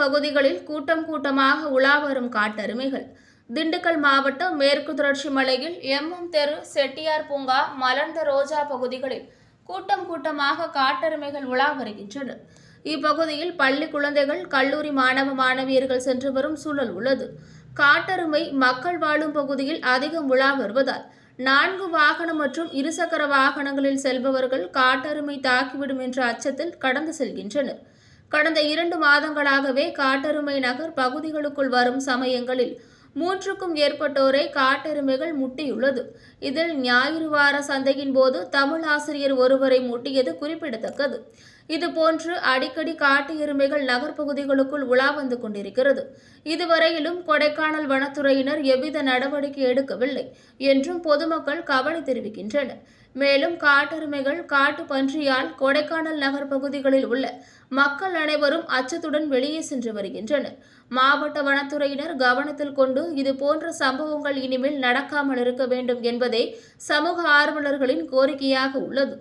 பகுதிகளில் கூட்டம் கூட்டமாக உலா வரும் காட்டெருமைகள். திண்டுக்கல் மாவட்டம் மேற்கு தொடர்ச்சி மலையில் எம்எம் தெரு செட்டியார் பூங்கா மலர்ந்த ரோஜா பகுதிகளில் கூட்டம் கூட்டமாக காட்டெருமைகள் உலா வருகின்றன. இப்பகுதியில் பள்ளி குழந்தைகள் கல்லூரி மாணவ மாணவியர்கள் சென்று வரும் சூழல் உள்ளது. காட்டெருமை மக்கள் வாழும் பகுதியில் அதிகம் உலா வருவதால் நான்கு வாகனம் மற்றும் இருசக்கர வாகனங்களில் செல்பவர்கள் காட்டெருமை தாக்கிவிடும் என்ற அச்சத்தில் கடந்து செல்கின்றனர். கடந்த இரண்டு மாதங்களாகவே காட்டெருமை நகர் பகுதிகளுக்குள் வரும் சமயங்களில் மூன்றுக்கும் ஏற்பட்டோரை காட்டெருமைகள் முட்டியுள்ளது. இதில் ஞாயிறு வார சந்தையின் போது தமிழ் ஆசிரியர் ஒருவரை முட்டியது குறிப்பிடத்தக்கது. இதுபோன்று அடிக்கடி காட்டு எருமைகள் நகர்ப்பகுதிகளுக்குள் உலா வந்து கொண்டிருக்கிறது. இதுவரையிலும் கொடைக்கானல் வனத்துறையினர் எவ்வித நடவடிக்கை எடுக்கவில்லை என்றும் பொதுமக்கள் கவலை தெரிவிக்கின்றனர். மேலும் காட்டெருமைகள் காட்டு பன்றியால் கொடைக்கானல் நகர் பகுதிகளில் உள்ள மக்கள் அனைவரும் அச்சத்துடன் வெளியே சென்று வருகின்றனர். மாவட்ட வனத்துறையினர் கவனத்தில் கொண்டு இது போன்ற சம்பவங்கள் இனிமேல் நடக்காமல் இருக்க வேண்டும் என்பதே சமூக ஆர்வலர்களின் கோரிக்கையாக உள்ளது.